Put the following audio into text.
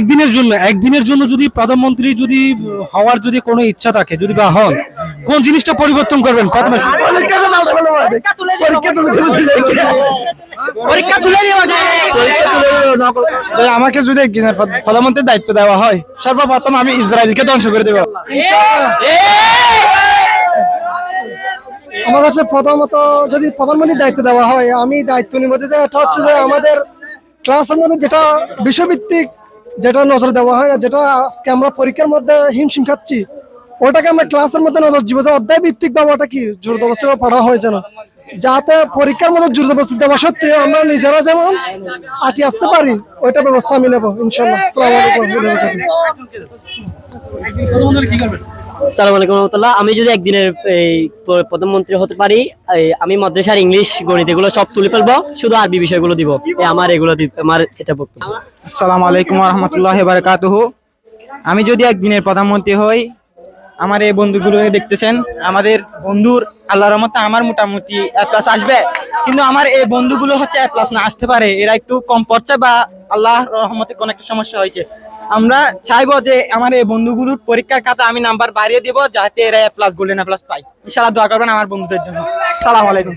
একদিনের জন্য একদিনের জন্য যদি প্রধানমন্ত্রী যদি হওয়ার যদি কোনো ইচ্ছা থাকে যদি বা হন কোন জিনিসটা পরিবর্তন করবেন? আমাকে যদি একদিনের প্রধানমন্ত্রীর দায়িত্ব দেওয়া হয় সর্বপ্রথম আমি ইসরায়েলকে ধ্বংস করে দেবো। আমার কাছে প্রথমত যদি প্রধানমন্ত্রীর দায়িত্ব দেওয়া হয় আমি দায়িত্ব নিব যে এটা হচ্ছে যে আমাদের ক্লাসের মধ্যে যেটা বিষয়ভিত্তিক যেটা নজর দেওয়া হয় না যেটা আজকে আমরা পরীক্ষার মধ্যে হিমশিম খাচ্ছি, ওটাকে আমরা ক্লাসের মধ্যে নজর দিব যে অধ্যায় ভিত্তিক বা ওটা কি জোরদবস্তি পড়া হয়েছে না। যাতে পরীক্ষার মধ্যে জোরদবস্তি দেওয়া সত্ত্বেও আমরা নিজেরা যেমন আটি আসতে পারি, ওইটা ব্যবস্থা আমি নেব ইনশাল্লাহ আসসালামু সালাম আলাইকুম রহমতুল্লাহ। আমি যদি একদিনের, এই প্রধানমন্ত্রী হতে পারি আমি মাদ্রাসার ইংলিশ, গণিত এগুলো সব তুলে ফেলব, শুধু আরবি বিষয়গুলো দিব। আমার এগুলো আমার এটা বক্তব্য। আসসালামু আলাইকুম রহমতুল্লাহ আমি যদি একদিনের প্রধানমন্ত্রী হই, আমার এই বন্ধুগুলো দেখতেছেন, আমাদের বন্ধুর আল্লাহর রহমতে আমার মোটামুটি এ প্লাস আসবে। কিন্তু আমার এই বন্ধুগুলো হচ্ছে এ প্লাস না, আসতে পারে। এরা একটু কম পড়ছে বা আল্লাহ রহমতে কোনো একটা সমস্যা হয়েছে। আমরা চাইব যে আমার এই বন্ধুগুলোর পরীক্ষার খাতা আমি নাম্বার বাড়িয়ে দিব, যাতে এরা প্লাস গোল্ডেন প্লাস পাই ইনশাআল্লাহ দোয়া করবেন আমার বন্ধুদের জন্য। সালাম আলাইকুম।